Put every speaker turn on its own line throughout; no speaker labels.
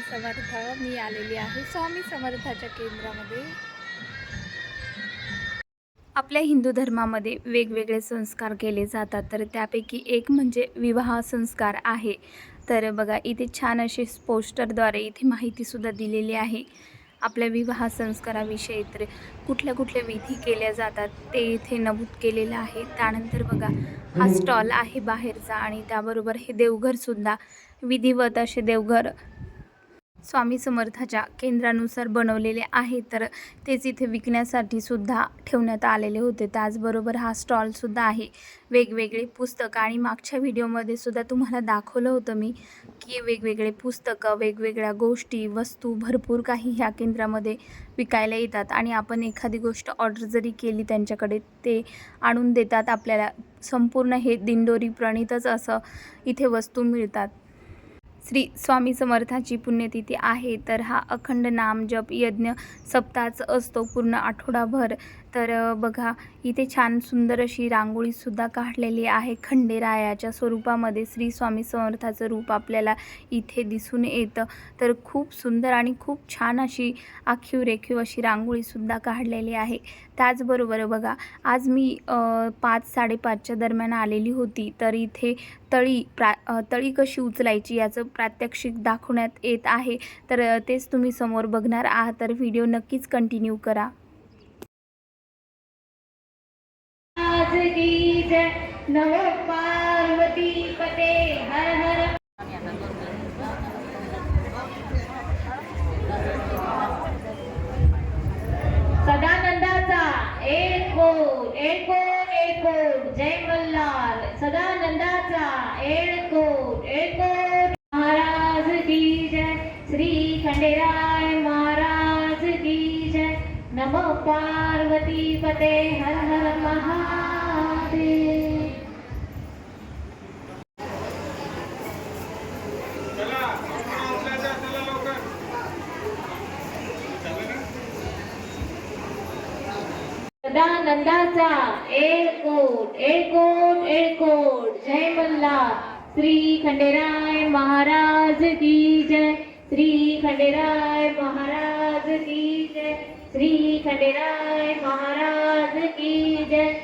समर्थ मी आलेली आहे स्वामी समर्थाच्या केंद्रामध्ये. आपल्या हिंदू धर्मामध्ये वेगवेगळे संस्कार केले जातात तर त्यापैकी एक म्हणजे विवाह संस्कार आहे. तर बघा इथे छान असे पोस्टरद्वारे इथे माहितीसुद्धा दिलेली आहे. आपल्या विवाह संस्काराविषयी तर कुठल्या कुठल्या विधी केल्या जातात ते इथे नमूद केलेलं आहे. त्यानंतर बघा हा स्टॉल आहे बाहेरचा आणि त्याबरोबर हे देवघरसुद्धा विधिवत असे देवघर स्वामी समर्थाच्या केंद्रानुसार बनवलेले आहे तर तेच इथे विकण्यासाठी सुद्धा ठेवण्यात आलेले होते. त्याचबरोबर हा स्टॉलसुद्धा आहे. वेगवेगळे पुस्तकं आणि मागच्या व्हिडिओमध्ये सुद्धा तुम्हाला दाखवलं होतं मी की वेगवेगळे पुस्तकं वेगवेगळ्या गोष्टी वस्तू भरपूर काही ह्या केंद्रामध्ये विकायला येतात. आणि आपण एखादी गोष्ट ऑर्डर जरी केली त्यांच्याकडे ते आणून देतात. आपल्याला संपूर्ण हे दिंडोरी प्रणितच असं इथे वस्तू मिळतात. श्री स्वामी समर्थाची पुण्यतिथी आहे. तर हा अखंड नाम जप यज्ञ सप्ताहाच असतो. पूर्ण आठवडाभर तर बघा इथे छान सुंदर अशी रांगोळीसुद्धा काढलेली आहे. खंडेरायाच्या स्वरूपामध्ये श्री स्वामी समर्थाचं रूप आपल्याला इथे दिसून येतं. तर खूप सुंदर आणि खूप छान अशी आखीव रेखीव अशी रांगोळीसुद्धा काढलेली आहे. त्याचबरोबर बघा आज मी पाच साडेपाचच्या दरम्यान आलेली होती. तर इथे तळी प्रा तळी कशी उचलायची याचं प्रात्यक्षिक दाखवण्यात येत आहे. तर तेच तुम्ही समोर बघणार आहात. तर व्हिडिओ नक्कीच कंटिन्यू करा.
जय नमो पार्वती पते हर हर। सदानंदाचा एक कोट एक कोट एक कोट जय मल्हार। सदानंदाचा एक कोट एक कोट महाराज की जय। श्री खंडेराय महाराज की जय। नमो पार्वती पते हर हर महा महादेव सदानंदाचा एक कोट एक कोट एक कोट. जय मल्हार श्री खंडेराय महाराज की जय. श्री खंडेराय महाराज की जय. श्री खंडेराय महाराज की जय.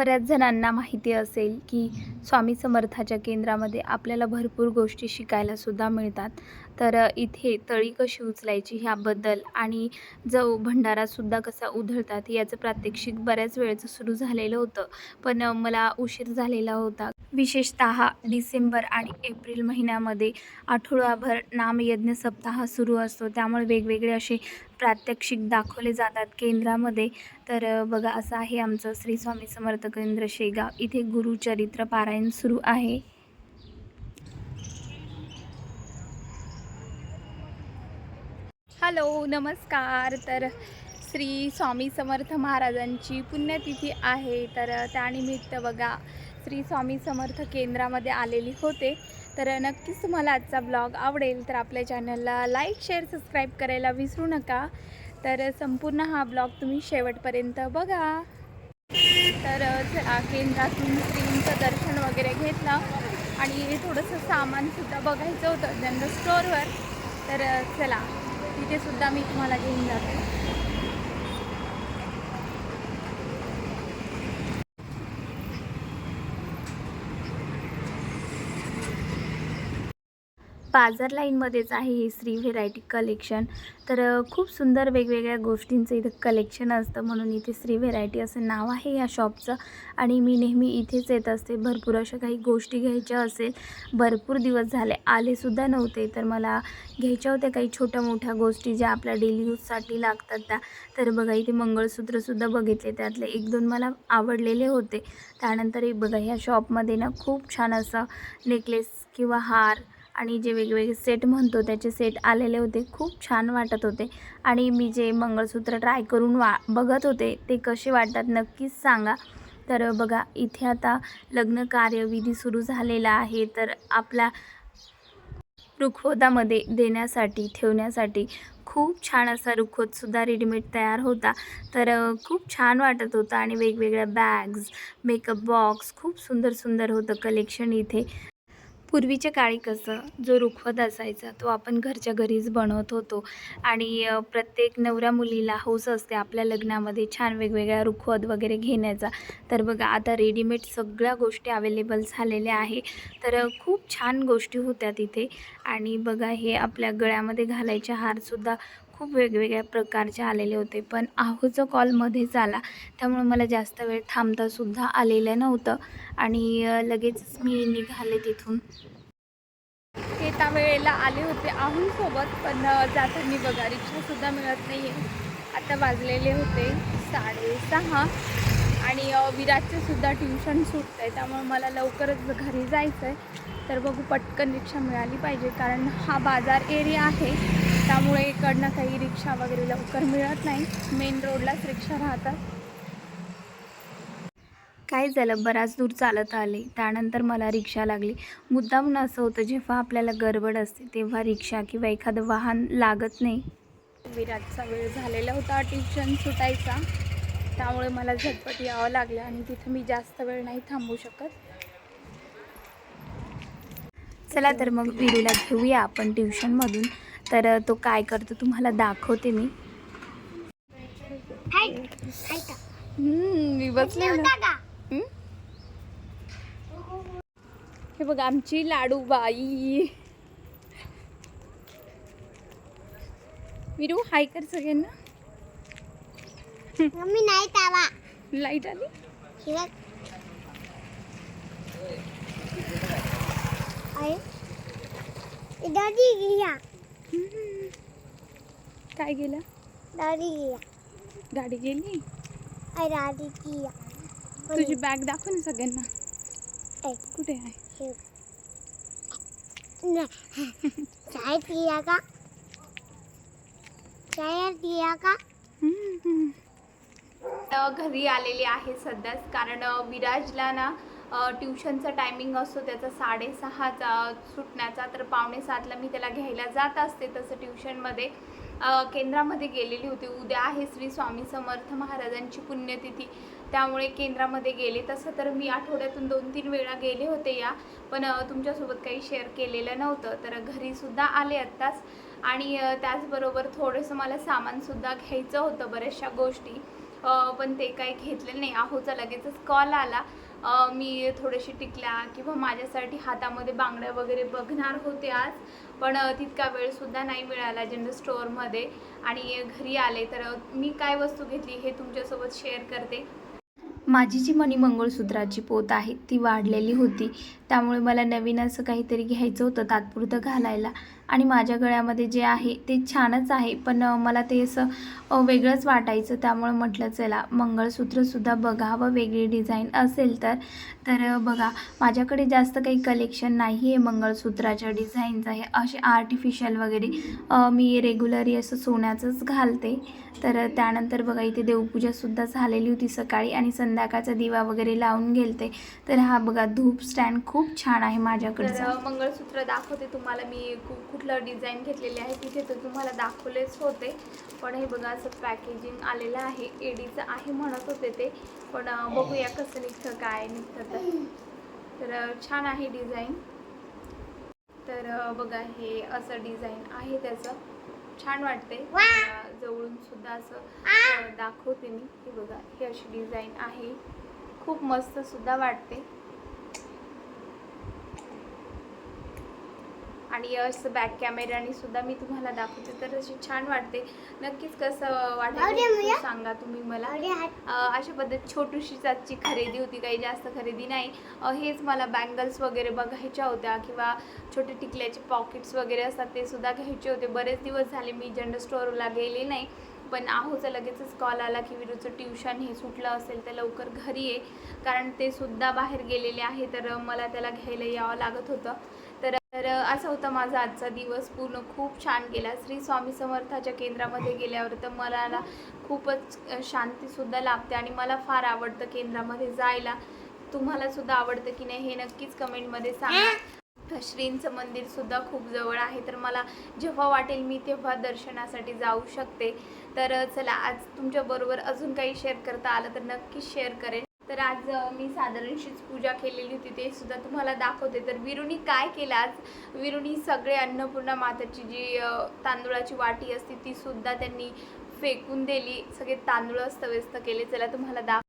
बऱ्याच जणांना माहिती असेल की स्वामी समर्थाच्या केंद्रामध्ये आपल्याला भरपूर गोष्टी शिकायला सुद्धा मिळतात. तर इथे तळी कशी उचलायची ह्याबद्दल आणि जो भंडारासुद्धा कसा उधळतात याचं प्रात्यक्षिक बऱ्याच वेळेचं सुरू झालेलं होतं. पण मला उशीर झालेला होता. विशेषत डिसेंबर आणि एप्रिल महिन्यामध्ये आठवडाभर नामयज्ञ सप्ताह सुरू असतो. त्यामुळे वेगवेगळे असे प्रात्यक्षिक दाखवले जातात केंद्रामध्ये. तर बघा असं आहे आमचं श्री स्वामी समर्थ केंद्र शेगाव. इथे गुरुचरित्र पारायण सुरू आहे. हॅलो नमस्कार. तर श्री स्वामी समर्थ महाराजांची पुण्यतिथी आहे. तर त्यानिमित्त बघा श्री स्वामी समर्थ केंद्रामध्ये आलेली होते. तर नक्कीच तुम्हाला आजचा ब्लॉग आवडेल तर आपल्या चॅनलला लाईक शेअर सबस्क्राईब करायला विसरू नका. तर संपूर्ण हा ब्लॉग तुम्ही शेवटपर्यंत बघा. तर केंद्रातून श्रींचं दर्शन वगैरे घेतलं आणि थोडंसं सामानसुद्धा बघायचं होतं जनरल स्टोअरवर. तर चला तिथेसुद्धा मी तुम्हाला घेऊन जाते. बाजार लाईनमध्येच आहे हे श्री व्हेरायटी कलेक्शन. तर खूप सुंदर वेगवेगळ्या गोष्टींचं इथं कलेक्शन असतं. म्हणून इथे श्री व्हेरायटी असं नाव आहे या शॉपचं. आणि मी नेहमी इथेच येत असते. भरपूर अशा काही गोष्टी घ्यायच्या असेल. भरपूर दिवस झाले आलेसुद्धा नव्हते. तर मला घ्यायच्या होत्या काही छोट्या मोठ्या गोष्टी ज्या आपल्या डेली यूजसाठी लागतात त्या. तर बघा इथे मंगळसूत्रसुद्धा बघितले. त्यातले एक दोन मला आवडलेले होते. त्यानंतर एक बघा ह्या शॉपमध्ये ना खूप छान असं नेकलेस किंवा हार आणि जे वेगवेगळे सेट म्हणतो त्याचे सेट आलेले होते. खूप छान वाटत होते. आणि मी जे मंगळसूत्र ट्राय करून वा बघत होते ते कसे वाटतात नक्कीच सांगा. तर बघा इथे आता लग्न कार्यविधी सुरू झालेला आहे. तर आपला रुखवतामध्ये देण्यासाठी ठेवण्यासाठी खूप छान असा रुखवतसुद्धा रेडीमेड तयार होता. तर खूप छान वाटत होतं. आणि वेगवेगळ्या बॅग्स मेकअप बॉक्स खूप सुंदर सुंदर होतं कलेक्शन इथे. पूर्वीच्या काळी कसं जो रुखवत असायचा तो आपण घरच्या घरीच बनवत होतो. आणि प्रत्येक नवऱ्या मुलीला हौस असते आपल्या लग्नामध्ये छान वेगवेगळ्या रुखवत वगैरे घेण्याचा. तर बघा आता रेडीमेड सगळ्या गोष्टी अवेलेबल झालेल्या आहे. तर खूप छान गोष्टी होत्या तिथे. आणि बघा हे आपल्या गळ्यामध्ये घालायचे हारसुद्धा खूप वेगवेगळ्या प्रकारचे आलेले होते. पण आहोचा कॉलमध्येच आला. त्यामुळे मला जास्त वेळ थांबतासुद्धा आलेलं नव्हतं. आणि लगेचच मी निघाले तिथून. येता वेळेला आले होते आहूंसोबत पण जाताना बघा रिक्षासुद्धा मिळत नाही आहे आता वाजलेले होते साडेसहा. आणि अ, विराजचे सुद्धा ट्युशन सुटतं आहे त्यामुळे मला लवकरच घरी जायचं आहे तर बघू पटकन रिक्षा मिळाली पाहिजे कारण हा बाजार एरिया आहे. त्यामुळे इकडनं काही रिक्षा वगैरे लवकर मिळत नाही. मेन रोडलाच रिक्षा राहतात. काय झालं? बराच दूर चालत आले. त्यानंतर मला रिक्षा लागली. मुद्दाम असं होतं जेव्हा आपल्याला गडबड असते तेव्हा रिक्षा किंवा एखादं वाहन लागत नाही. विराटचा वेळ झालेला होता ट्युशन सुटायचा. त्यामुळे मला झटपट यावं लागलं आणि तिथं मी जास्त वेळ नाही थांबू शकत. चला तर मग विरूला घेऊया आपण ट्युशनमधून तर तो काय करतो तुम्हाला दाखवते मी. हम्म, मी बसले ना. हं? हे बघ आमची लाडू बाई. विरू हाय कर सगळ्यांना.
मम्मी नाही तावा
लाइट आली?
शिवाय अरे दादी गिया
काय गेलं
दादी गिया
गाडी गेली?
अरे दादी गिया
तुझी बॅग दाखव ना सगळ्यांना. कुठे आहे.
चाय पिया का? चाय पिया का?
आता घरी आलेले आहे सध्याच. कारण विराजला ना ट्युशनचा टायमिंग असतो त्याचा साडेसहाचा सुटण्याचा. तर पावणे सातला मी त्याला घ्यायला जात असते तसं ट्युशनमध्ये. केंद्रामध्ये गेलेली होती. उद्या आहे श्री स्वामी समर्थ महाराजांची पुण्यतिथी. त्यामुळे केंद्रामध्ये गेले. तसं तर मी आठवड्यातून दोन तीन वेळा गेले होते या. पण तुमच्यासोबत काही शेअर केलेलं नव्हतं. तर घरीसुद्धा आले आत्ताच. आणि त्याचबरोबर थोडंसं मला सामानसुद्धा घ्यायचं होतं बऱ्याचशा गोष्टी. पण ते काही घेतलेलं नाही. आहोचा लगेचच कॉल आला. मी थोडेसे टिकल्या किंवा माझ्यासाठी हातामध्ये बांगड्या वगैरे बघणार होते आज पण तितका वेळसुद्धा नाही मिळाला जनरल स्टोअरमध्ये आणि घरी आले तर मी काय वस्तू घेतली हे तुमच्यासोबत शेअर करते. माझी जी मणी मंगळसूत्राची पोत आहे ती वाढलेली होती. त्यामुळे मला नवीन असं काहीतरी घ्यायचं होतं तात्पुरतं घालायला. आणि माझ्या गळ्यामध्ये जे आहे ते छानच आहे. पण मला ते असं वेगळंच वाटायचं. त्यामुळे म्हटलं चला मंगळसूत्रसुद्धा बघावं वेगळी डिझाईन असेल तर. तर बघा माझ्याकडे जास्त काही कलेक्शन नाही आहे मंगळसूत्राच्या डिझाईनचं आहे असे आर्टिफिशियल वगैरे मी रेग्युलरी असं सोन्याचंच घालते. तर त्यानंतर बघा इथे देवपूजासुद्धा झालेली होती सकाळी. आणि संध्या संध्याकाळचा दिवा वगैरे लावून गेलते तर हा बघा धूप स्टँड खूप छान आहे माझ्याकडचं. मंगळसूत्र दाखवते तुम्हाला. मी कु कुठलं डिझाईन घेतलेले आहे तिथे तर तुम्हाला दाखवलेच होते. पण हे बघा असं पॅकेजिंग आलेलं आहे. एडीचं आहे म्हणत होते ते. पण बघूया कसं निघतं काय निघतं तर. छान आहे डिझाईन तर बघा हे असं डिझाईन आहे त्याचं. छान वाटते जवळून सुद्धा असं दाखवते मी. हे बघा ही अशी डिझाईन आहे. खूप मस्त सुद्धा वाटते. आणि असं बॅक कॅमेऱ्याने सुद्धा मी तुम्हाला दाखवते. तर अशी छान वाटते. नक्कीच कसं वाटेल ते सांगा तुम्ही मला. अशा पद्धत छोटीशीच आजची खरेदी होती काही जास्त खरेदी नाही. हेच मला बँगल्स वगैरे बघायच्या होत्या किंवा छोटे टिकल्याचे पॉकेट्स वगैरे असतात ते सुद्धा घ्यायचे होते. बरेच दिवस झाले मी जनरल स्टोअरला गेले नाही. पण आहोचा लगेचच कॉल आला की विरूचं ट्युशन हे सुटलं असेल तर लवकर घरी ये. कारण ते सुद्धा बाहेर गेलेले आहे तर मला त्याला घ्यायला यावं लागत होतं. तर असा होता माझा आजचा दिवस पूर्ण खूप छान गेला. श्री स्वामी समर्थाच्या केंद्रामध्ये गेल्यावर तर मला खूपच शांतीसुद्धा लाभते आणि मला फार आवडतं केंद्रामध्ये जायला. तुम्हाला सुद्धा आवडतं की नाही हे नक्कीच कमेंटमध्ये सांगा. श्रींचं मंदिर सुद्धा खूप जवळ आहे तर मला जेव्हा वाटेल मी तेव्हा दर्शनासाठी जाऊ शकते. तर चला आज तुमच्याबरोबर अजून काही शेअर करता आलं तर नक्कीच शेअर करेन. तर आज मी साधारणशीच पूजा केलेली होती ते सुद्धा तुम्हाला दाखवते. तर विरुणी काय केलं आज? विरुणी सगळे अन्नपूर्णा माताची जी तांदुळाची तांदूळाची वाटी असते ती सुद्धा त्यांनी फेकून दिली. सगळे तांदूळ अस्तव्यस्त केले. चला तुम्हाला दाख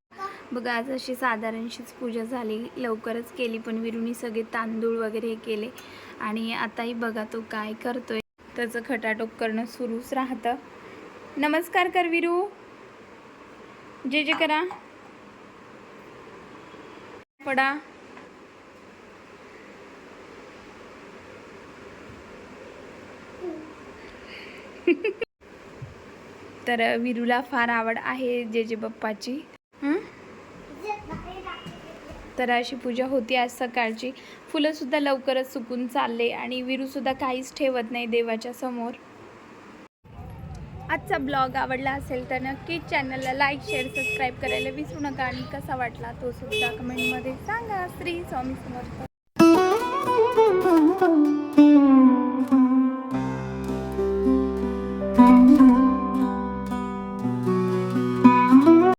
बघा आज अशी साधारणशीच पूजा झाली. लवकरच केली पण विरुणी सगळे तांदूळ वगैरे हे केले. आणि आताही बघा तो काय करतोय. त्याचं खटाटोप करणं सुरूच राहतं. नमस्कार कर विरू. जे जे करा. पडा. तर विरूला फार आवड आहे जे जे बाप्पाची तर अशी पूजा होती आज सकाळची. फुलंसुद्धा लवकरच सुकून चालले आणि विरूसुद्धा काहीच ठेवत नाही देवाच्या समोर. आजचा ब्लॉग आवडला असेल तर नक्की चॅनलला लाईक शेअर सबस्क्राईब करायला विसरू नका. आणि कसा वाटला तो सुद्धा कमेंटमध्ये सांगा. श्री स्वामी समर्थ.